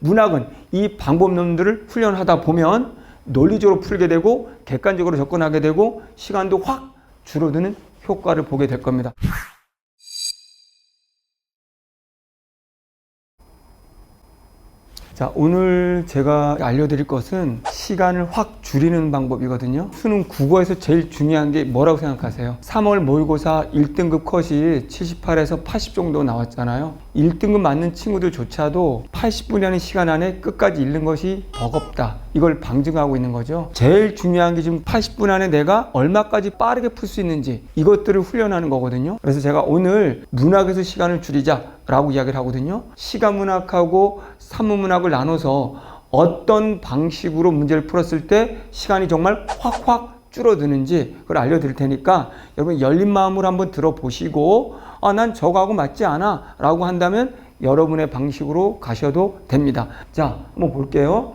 문학은 이 방법론들을 훈련하다 보면 논리적으로 풀게 되고 객관적으로 접근하게 되고 시간도 확 줄어드는 효과를 보게 될 겁니다. 자, 오늘 제가 알려드릴 것은 시간을 확 줄이는 방법이거든요. 수능 국어에서 제일 중요한 게 뭐라고 생각하세요? 3월 모의고사 1등급 컷이 78에서 80 정도 나왔잖아요. 1등급 맞는 친구들조차도 80분이라는 시간 안에 끝까지 읽는 것이 버겁다. 이걸 방증하고 있는 거죠. 제일 중요한 게 지금 80분 안에 내가 얼마까지 빠르게 풀 수 있는지 이것들을 훈련하는 거거든요. 그래서 제가 오늘 문학에서 시간을 줄이자 라고 이야기를 하거든요. 시간 문학하고 산문 문학을 나눠서 어떤 방식으로 문제를 풀었을 때 시간이 정말 확확 줄어드는지 그걸 알려드릴 테니까 여러분 열린 마음으로 한번 들어보시고 아, 난 저거하고 맞지 않아 라고 한다면 여러분의 방식으로 가셔도 됩니다. 자, 한번 볼게요.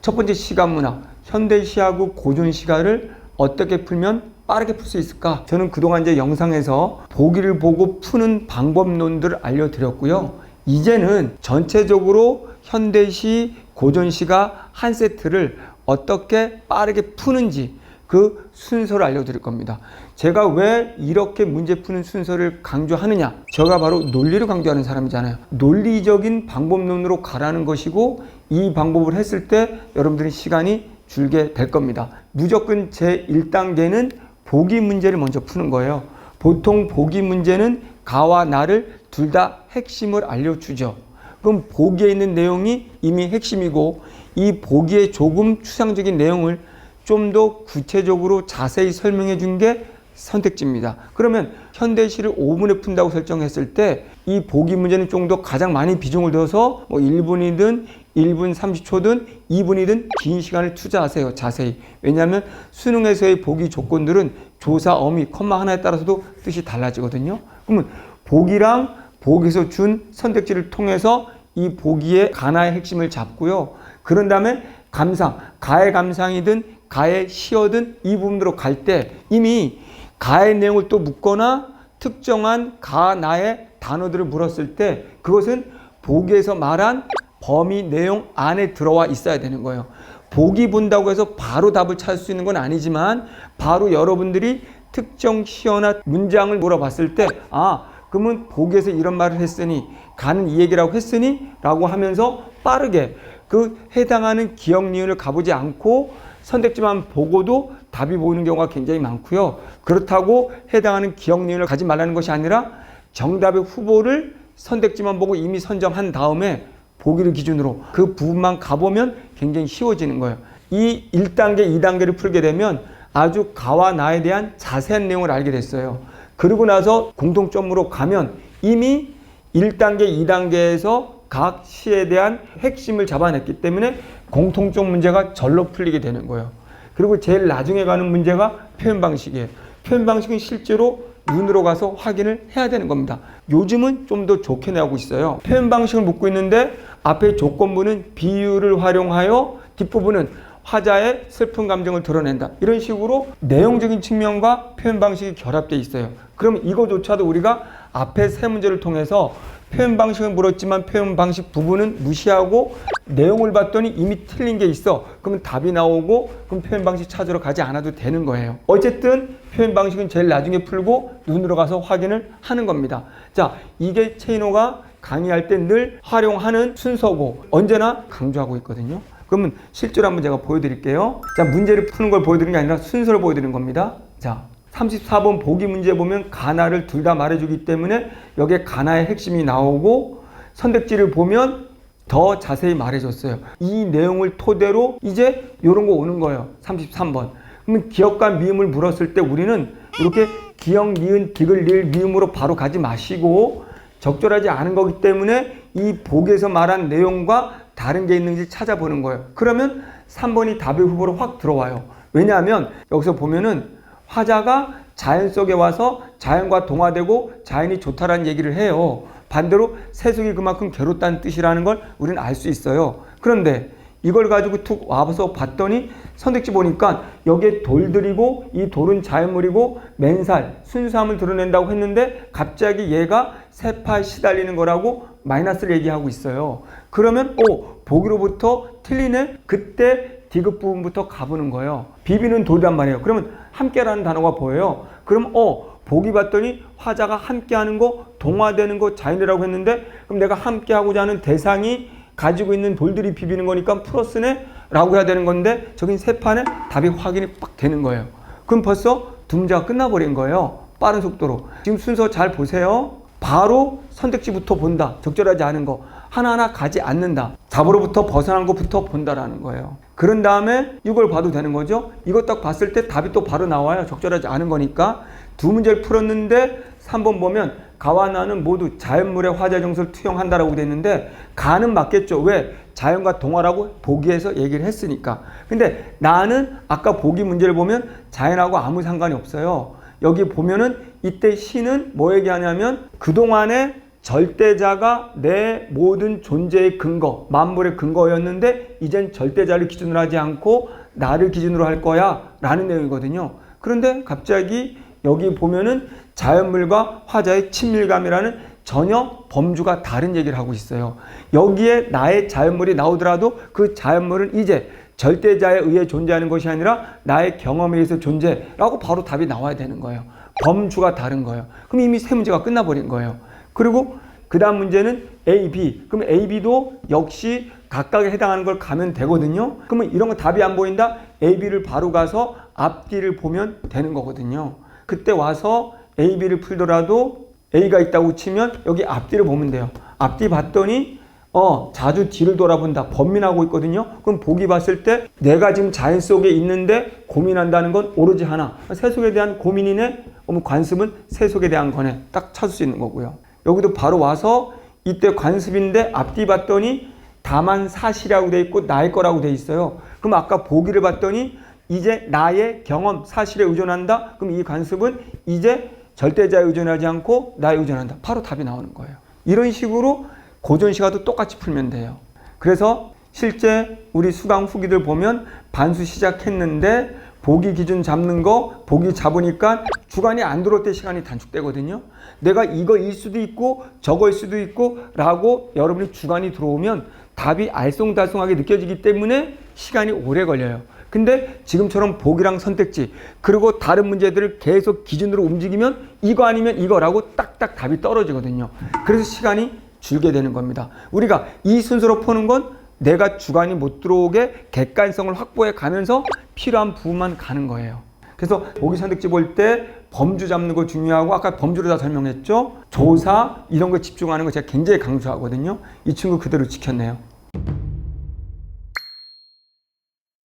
첫 번째 시간 문학, 현대시하고 고전시가를 어떻게 풀면 빠르게 풀 수 있을까? 저는 그동안 이제 영상에서 보기를 보고 푸는 방법론들을 알려드렸고요. 이제는 전체적으로 현대시, 고전시가 한 세트를 어떻게 빠르게 푸는지 그 순서를 알려드릴 겁니다. 제가 왜 이렇게 문제 푸는 순서를 강조하느냐? 제가 바로 논리를 강조하는 사람이잖아요. 논리적인 방법론으로 가라는 것이고 이 방법을 했을 때 여러분들이 시간이 줄게 될 겁니다. 무조건 제 1단계는 보기 문제를 먼저 푸는 거예요. 보통 보기 문제는 가와 나를 둘 다 핵심을 알려주죠. 그럼 보기에 있는 내용이 이미 핵심이고 이 보기에 조금 추상적인 내용을 좀 더 구체적으로 자세히 설명해 준 게 선택지입니다. 그러면 현대시를 5분에 푼다고 설정했을 때 이 보기 문제는 좀 더 가장 많이 비중을 둬서 뭐 1분이든 1분 30초든 2분이든 긴 시간을 투자하세요. 자세히. 왜냐하면 수능에서의 보기 조건들은 조사, 어미, 컴마 하나에 따라서도 뜻이 달라지거든요. 그러면 보기랑 보기에서 준 선택지를 통해서 이 보기의 가나의 핵심을 잡고요. 그런 다음에 감상, 가의 감상이든 가의 시어든 이 부분으로 갈 때 이미 가의 내용을 또 묻거나 특정한 가, 나의 단어들을 물었을 때 그것은 보기에서 말한 범위 내용 안에 들어와 있어야 되는 거예요. 보기 본다고 해서 바로 답을 찾을 수 있는 건 아니지만 바로 여러분들이 특정 시어나 문장을 물어봤을 때 아, 그러면 보기에서 이런 말을 했으니 가는 이 얘기라고 했으니 라고 하면서 빠르게 그 해당하는 기억 니은을 가보지 않고 선택지만 보고도 답이 보이는 경우가 굉장히 많고요. 그렇다고 해당하는 기억 니은을 가지 말라는 것이 아니라 정답의 후보를 선택지만 보고 이미 선정한 다음에 보기를 기준으로 그 부분만 가보면 굉장히 쉬워지는 거예요. 이 1단계, 2단계를 풀게 되면 아주 가와 나에 대한 자세한 내용을 알게 됐어요. 그리고 나서 공통점으로 가면 이미 1단계, 2단계에서 각 시에 대한 핵심을 잡아냈기 때문에 공통점 문제가 절로 풀리게 되는 거예요. 그리고 제일 나중에 가는 문제가 표현 방식이에요. 표현 방식은 실제로 눈으로 가서 확인을 해야 되는 겁니다. 요즘은 좀 더 좋게 나오고 있어요. 표현 방식을 묻고 있는데 앞에 조건부는 비유를 활용하여 뒷부분은 화자의 슬픈 감정을 드러낸다. 이런 식으로 내용적인 측면과 표현 방식이 결합되어 있어요. 그럼 이거조차도 우리가 앞에 세 문제를 통해서 표현 방식을 물었지만 표현 방식 부분은 무시하고 내용을 봤더니 이미 틀린 게 있어. 그러면 답이 나오고 그럼 표현 방식 찾으러 가지 않아도 되는 거예요. 어쨌든 표현 방식은 제일 나중에 풀고 눈으로 가서 확인을 하는 겁니다. 자, 이게 체이노가 강의할 때 늘 활용하는 순서고 언제나 강조하고 있거든요. 그러면 실제로 한번 제가 보여드릴게요. 자, 문제를 푸는 걸 보여드리는 게 아니라 순서를 보여드리는 겁니다. 자, 34번 보기 문제 보면 가나를 둘 다 말해주기 때문에 여기에 가나의 핵심이 나오고 선택지를 보면 더 자세히 말해줬어요. 이 내용을 토대로 이제 이런 거 오는 거예요. 33번. 그러면 기억과 미음을 물었을 때 우리는 이렇게 기억, 니은, 디귿, 리을, 미음으로 바로 가지 마시고 적절하지 않은 거기 때문에 이 복에서 말한 내용과 다른 게 있는지 찾아보는 거예요. 그러면 3번이 답의 후보로 확 들어와요. 왜냐하면 여기서 보면은 화자가 자연 속에 와서 자연과 동화되고 자연이 좋다라는 얘기를 해요. 반대로 세속이 그만큼 괴롭다는 뜻이라는 걸 우리는 알 수 있어요. 그런데 이걸 가지고 툭 와서 봤더니 선택지 보니까 여기에 돌들이고 이 돌은 자연물이고 맨살, 순수함을 드러낸다고 했는데 갑자기 얘가 세파에 시달리는 거라고 마이너스를 얘기하고 있어요. 그러면 오 보기로부터 틀리네. 그때 디귿 부분부터 가보는 거예요. 비비는 돌이란 말이에요. 그러면 함께라는 단어가 보여요. 그럼 어 보기 봤더니 화자가 함께하는 거 동화되는 거 자연이라고 했는데 그럼 내가 함께하고자 하는 대상이 가지고 있는 돌들이 비비는 거니까 플러스네 라고 해야 되는 건데 저긴 세 판에 답이 확인이 빡 되는 거예요. 그럼 벌써 두 문제가 끝나버린 거예요. 빠른 속도로. 지금 순서 잘 보세요. 바로 선택지부터 본다. 적절하지 않은 거. 하나하나 가지 않는다. 답으로부터 벗어난 것부터 본다라는 거예요. 그런 다음에 이걸 봐도 되는 거죠. 이것 딱 봤을 때 답이 또 바로 나와요. 적절하지 않은 거니까. 두 문제를 풀었는데 3번 보면 가와 나는 모두 자연물의 화자 정서를 투영한다라고 돼 있는데 가는 맞겠죠. 왜? 자연과 동화라고 보기에서 얘기를 했으니까. 근데 나는 아까 보기 문제를 보면 자연하고 아무 상관이 없어요. 여기 보면은 이때 시는 뭐 얘기하냐면 그동안에 절대자가 내 모든 존재의 근거, 만물의 근거였는데 이젠 절대자를 기준으로 하지 않고 나를 기준으로 할 거야 라는 내용이거든요. 그런데 갑자기 여기 보면은 자연물과 화자의 친밀감이라는 전혀 범주가 다른 얘기를 하고 있어요. 여기에 나의 자연물이 나오더라도 그 자연물은 이제 절대자에 의해 존재하는 것이 아니라 나의 경험에 의해서 존재라고 바로 답이 나와야 되는 거예요. 범주가 다른 거예요. 그럼 이미 세 문제가 끝나버린 거예요. 그리고 그 다음 문제는 A, B. 그럼 A, B도 역시 각각에 해당하는 걸 가면 되거든요. 그러면 이런 거 답이 안 보인다? A, B를 바로 가서 앞뒤를 보면 되는 거거든요. 그때 와서 A, B를 풀더라도 A가 있다고 치면 여기 앞뒤를 보면 돼요. 앞뒤 봤더니 어 자주 뒤를 돌아본다 번민하고 있거든요 그럼 보기 봤을 때 내가 지금 자연 속에 있는데 고민한다는 건 오로지 하나 세속에 대한 고민이네 관습은 세속에 대한 거네 딱 찾을 수 있는 거고요 여기도 바로 와서 이때 관습인데 앞뒤 봤더니 다만 사실이라고 돼 있고 나의 거라고 돼 있어요. 그럼 아까 보기를 봤더니 이제 나의 경험 사실에 의존한다? 그럼 이 관습은 이제 절대자에 의존하지 않고 나에 의존한다. 바로 답이 나오는 거예요. 이런 식으로 고전 시가도 똑같이 풀면 돼요. 그래서 실제 우리 수강 후기들 보면 반수 시작했는데 보기 기준 잡는 거 보기 잡으니까 주간이 안 들어올 때 시간이 단축되거든요. 내가 이거일 수도 있고 저거일 수도 있고 라고 여러분이 주간이 들어오면 답이 알쏭달쏭하게 느껴지기 때문에 시간이 오래 걸려요. 근데 지금처럼 보기랑 선택지 그리고 다른 문제들을 계속 기준으로 움직이면 이거 아니면 이거라고 딱딱 답이 떨어지거든요. 그래서 시간이 줄게 되는 겁니다. 우리가 이 순서로 푸는 건 내가 주관이 못 들어오게 객관성을 확보해 가면서 필요한 부분만 가는 거예요. 그래서 보기 선택지 볼 때 범주 잡는 거 중요하고 아까 범주를 다 설명했죠. 조사 이런 거 집중하는 거 제가 굉장히 강조하거든요. 이 친구 그대로 지켰네요.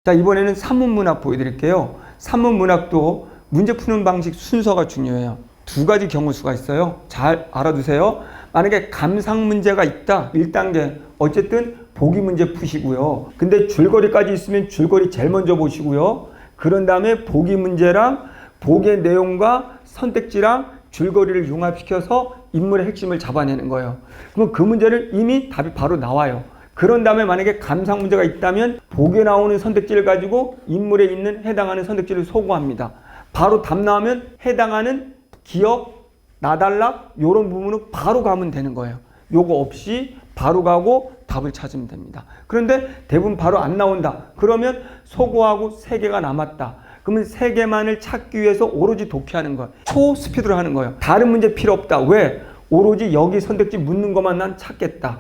자 이번에는 산문 문학 보여드릴게요. 산문 문학도 문제 푸는 방식 순서가 중요해요. 두 가지 경우 수가 있어요. 잘 알아두세요. 만약에 감상 문제가 있다. 1단계. 어쨌든 보기 문제 푸시고요. 근데 줄거리까지 있으면 줄거리 제일 먼저 보시고요. 그런 다음에 보기 문제랑 보기의 내용과 선택지랑 줄거리를 융합시켜서 인물의 핵심을 잡아내는 거예요. 그럼 그 문제를 이미 답이 바로 나와요. 그런 다음에 만약에 감상 문제가 있다면 보기에 나오는 선택지를 가지고 인물에 있는 해당하는 선택지를 소구합니다. 바로 답 나오면 해당하는 기억, 나달락 요런 부분은 바로 가면 되는 거예요. 요거 없이 바로 가고 답을 찾으면 됩니다. 그런데 대부분 바로 안 나온다. 그러면 소고하고 세 개가 남았다. 그러면 세 개만을 찾기 위해서 오로지 독해하는 거예요. 초스피드로 하는 거예요. 다른 문제 필요 없다. 왜? 오로지 여기 선택지 묻는 것만 난 찾겠다.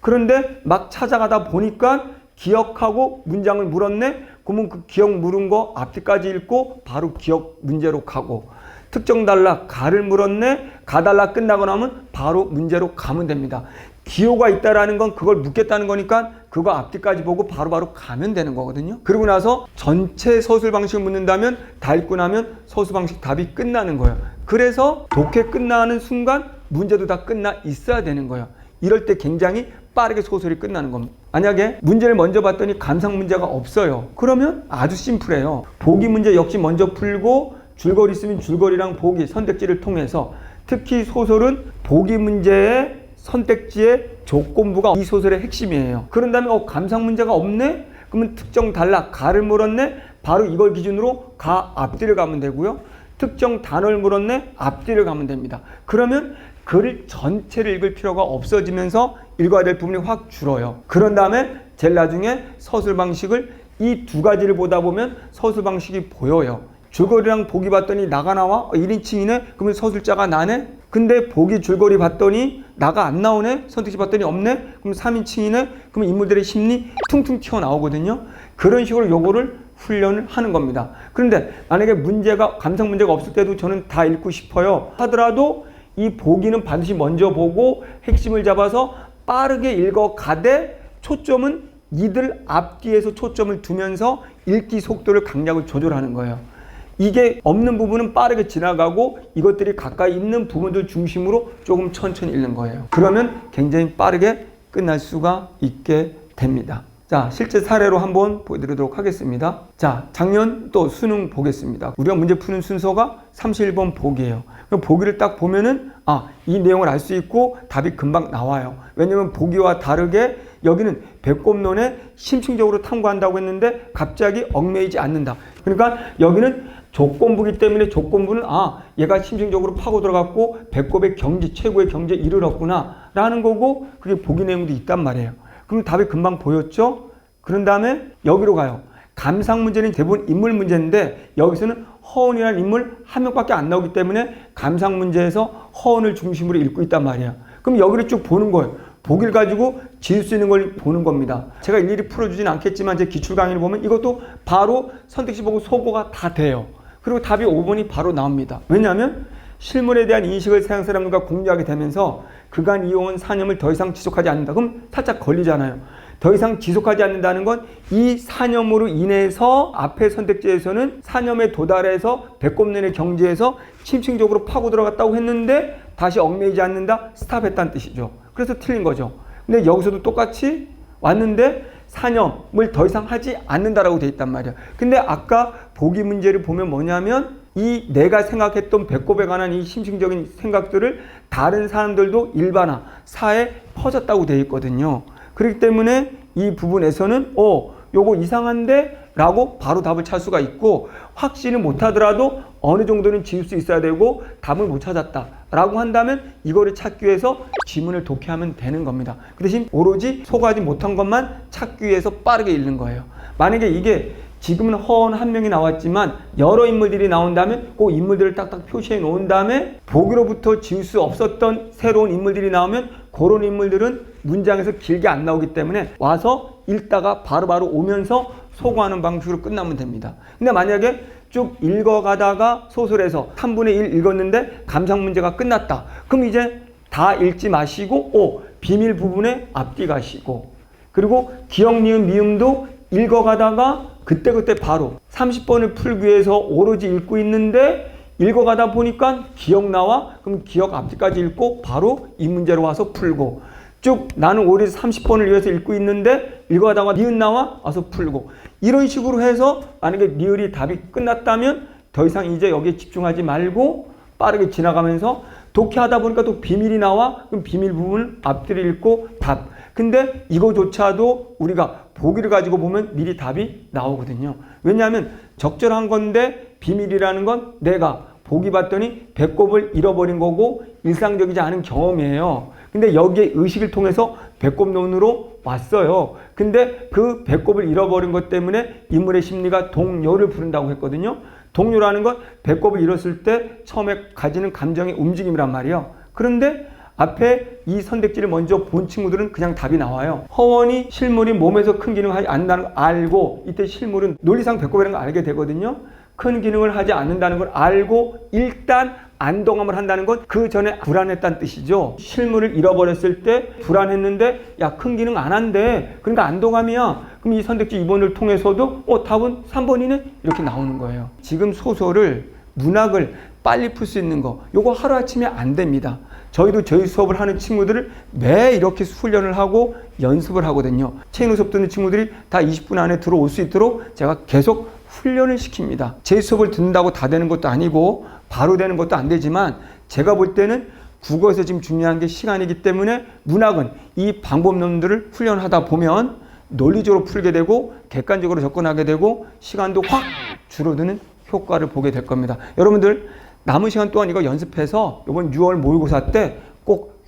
그런데 막 찾아가다 보니까 기억하고 문장을 물었네? 그러면 그 기억 물은 거 앞뒤까지 읽고 바로 기억 문제로 가고 특정 달락 가를 물었네? 가달락 끝나고 나면 바로 문제로 가면 됩니다. 기호가 있다라는 건 그걸 묻겠다는 거니까 그거 앞뒤까지 보고 바로바로 바로 가면 되는 거거든요. 그리고 나서 전체 서술 방식을 묻는다면 다 읽고 나면 서술 방식 답이 끝나는 거예요. 그래서 독해 끝나는 순간 문제도 다 끝나 있어야 되는 거예요. 이럴 때 굉장히 빠르게 소설이 끝나는 겁니다. 만약에 문제를 먼저 봤더니 감상 문제가 없어요. 그러면 아주 심플해요. 보기 문제 역시 먼저 풀고 줄거리 있으면 줄거리랑 보기 선택지를 통해서 특히 소설은 보기 문제의 선택지의 조건부가 이 소설의 핵심이에요. 그런 다음에 어, 감상 문제가 없네? 그러면 특정 단락 가를 물었네? 바로 이걸 기준으로 가 앞뒤를 가면 되고요. 특정 단어를 물었네? 앞뒤를 가면 됩니다. 그러면 글을 전체를 읽을 필요가 없어지면서 읽어야 될 부분이 확 줄어요. 그런 다음에 제일 나중에 서술 방식을 이 두 가지를 보다 보면 서술 방식이 보여요. 줄거리랑 보기 봤더니 나가 나와? 어, 1인칭이네? 그러면 서술자가 나네? 근데 보기 줄거리 봤더니 나가 안 나오네? 선택지 봤더니 없네? 그럼 3인칭이네? 그러면 인물들의 심리 퉁퉁 튀어나오거든요. 그런 식으로 요거를 훈련을 하는 겁니다. 그런데 만약에 문제가 감상 문제가 없을 때도 저는 다 읽고 싶어요. 하더라도 이 보기는 반드시 먼저 보고 핵심을 잡아서 빠르게 읽어 가되 초점은 이들 앞뒤에서 초점을 두면서 읽기 속도를 강약을 조절하는 거예요. 이게 없는 부분은 빠르게 지나가고 이것들이 가까이 있는 부분들 중심으로 조금 천천히 읽는 거예요. 그러면 굉장히 빠르게 끝날 수가 있게 됩니다. 자, 실제 사례로 한번 보여드리도록 하겠습니다. 자, 작년 또 수능 보겠습니다. 우리가 문제 푸는 순서가 31번 보기예요. 보기를 딱 보면은 아, 이 내용을 알 수 있고 답이 금방 나와요. 왜냐면 보기와 다르게 여기는 배꼽론에 심층적으로 탐구한다고 했는데 갑자기 얽매이지 않는다. 그러니까 여기는 조건부기 때문에 조건부는 아 얘가 심층적으로 파고 들어갔고 배꼽의 경지 최고의 경지에 이르렀구나 라는 거고 그게 보기 내용도 있단 말이에요. 그럼 답이 금방 보였죠? 그런 다음에 여기로 가요. 감상 문제는 대부분 인물 문제인데 여기서는 허은이라는 인물 한 명밖에 안 나오기 때문에 감상 문제에서 허은을 중심으로 읽고 있단 말이야. 그럼 여기를 쭉 보는 거예요. 보기를 가지고 지을 수 있는 걸 보는 겁니다. 제가 일일이 풀어주진 않겠지만 제 기출 강의를 보면 이것도 바로 선택지 보고 소거가 다 돼요. 그리고 답이 5번이 바로 나옵니다. 왜냐하면 실물에 대한 인식을 세상 사람들과 공유하게 되면서 그간 이어온 사념을 더 이상 지속하지 않는다. 그럼 살짝 걸리잖아요. 더 이상 지속하지 않는다는 건 이 사념으로 인해서 앞의 선택지에서는 사념에 도달해서 배꼽론의 경지에서 침층적으로 파고 들어갔다고 했는데 다시 얽매이지 않는다? 스탑했다는 뜻이죠. 그래서 틀린 거죠. 근데 여기서도 똑같이 왔는데 사념을 더 이상 하지 않는다라고 돼 있단 말이야. 근데 아까 보기 문제를 보면 뭐냐면 이 내가 생각했던 배꼽에 관한 이 심층적인 생각들을 다른 사람들도 일반화, 사에 퍼졌다고 돼 있거든요. 그렇기 때문에 이 부분에서는 어, 요거 이상한데? 라고 바로 답을 찾을 수가 있고 확신을 못 하더라도 어느 정도는 지을 수 있어야 되고 답을 못 찾았다 라고 한다면 이거를 찾기 위해서 지문을 독해하면 되는 겁니다. 그 대신 오로지 소화하지 못한 것만 찾기 위해서 빠르게 읽는 거예요. 만약에 이게 지금은 허언 한 명이 나왔지만 여러 인물들이 나온다면 그 인물들을 딱딱 표시해 놓은 다음에 보기로부터 지울 수 없었던 새로운 인물들이 나오면 그런 인물들은 문장에서 길게 안 나오기 때문에 와서 읽다가 바로바로 오면서 소거하는 방식으로 끝나면 됩니다. 근데 만약에 쭉 읽어가다가 소설에서 3분의 1 읽었는데 감상 문제가 끝났다. 그럼 이제 다 읽지 마시고 오 비밀 부분에 앞뒤 가시고 그리고 기억 니은 미음도 읽어가다가 그때그때 바로 30번을 풀기 위해서 오로지 읽고 있는데 읽어가다 보니까 기억 나와? 그럼 기억 앞뒤까지 읽고 바로 이 문제로 와서 풀고. 쭉 나는 오로지 30번을 위해서 읽고 있는데 읽어가다가 니은 나와? 와서 풀고. 이런 식으로 해서 만약에 니을이 답이 끝났다면 더 이상 이제 여기에 집중하지 말고 빠르게 지나가면서 독해하다 보니까 또 비밀이 나와? 그럼 비밀 부분을 앞뒤를 읽고 답. 근데 이거조차도 우리가 보기를 가지고 보면 미리 답이 나오거든요. 왜냐하면 적절한 건데 비밀이라는 건 내가 보기 봤더니 배꼽을 잃어버린 거고 일상적이지 않은 경험이에요. 근데 여기에 의식을 통해서 배꼽론으로 왔어요. 근데 그 배꼽을 잃어버린 것 때문에 인물의 심리가 동요를 부른다고 했거든요. 동요라는 건 배꼽을 잃었을 때 처음에 가지는 감정의 움직임이란 말이에요. 그런데 앞에 이 선택지를 먼저 본 친구들은 그냥 답이 나와요. 허원이 실물이 몸에서 큰 기능을 하지 않는다는 걸 알고 이때 실물은 논리상 배꼽이라는 걸 알게 되거든요. 큰 기능을 하지 않는다는 걸 알고 일단 안동함을 한다는 건 그 전에 불안했다는 뜻이죠. 실물을 잃어버렸을 때 불안했는데 야 큰 기능 안 한대. 그러니까 안동함이야. 그럼 이 선택지 2번을 통해서도 어 답은 3번이네 이렇게 나오는 거예요. 지금 소설을 문학을 빨리 풀 수 있는 거 요거 하루아침에 안 됩니다. 저희도 저희 수업을 하는 친구들을 매 이렇게 훈련을 하고 연습을 하거든요. 체인 수업 듣는 친구들이 다 20분 안에 들어올 수 있도록 제가 계속 훈련을 시킵니다. 제 수업을 듣는다고 다 되는 것도 아니고 바로 되는 것도 안 되지만 제가 볼 때는 국어에서 지금 중요한 게 시간이기 때문에 문학은 이 방법론들을 훈련하다 보면 논리적으로 풀게 되고 객관적으로 접근하게 되고 시간도 확 줄어드는 효과를 보게 될 겁니다. 여러분들 남은 시간 동안 이거 연습해서 이번 6월 모의고사 때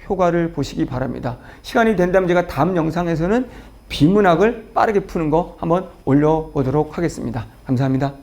효과를 보시기 바랍니다. 시간이 된다면 제가 다음 영상에서는 비문학을 빠르게 푸는 거 한번 올려보도록 하겠습니다. 감사합니다.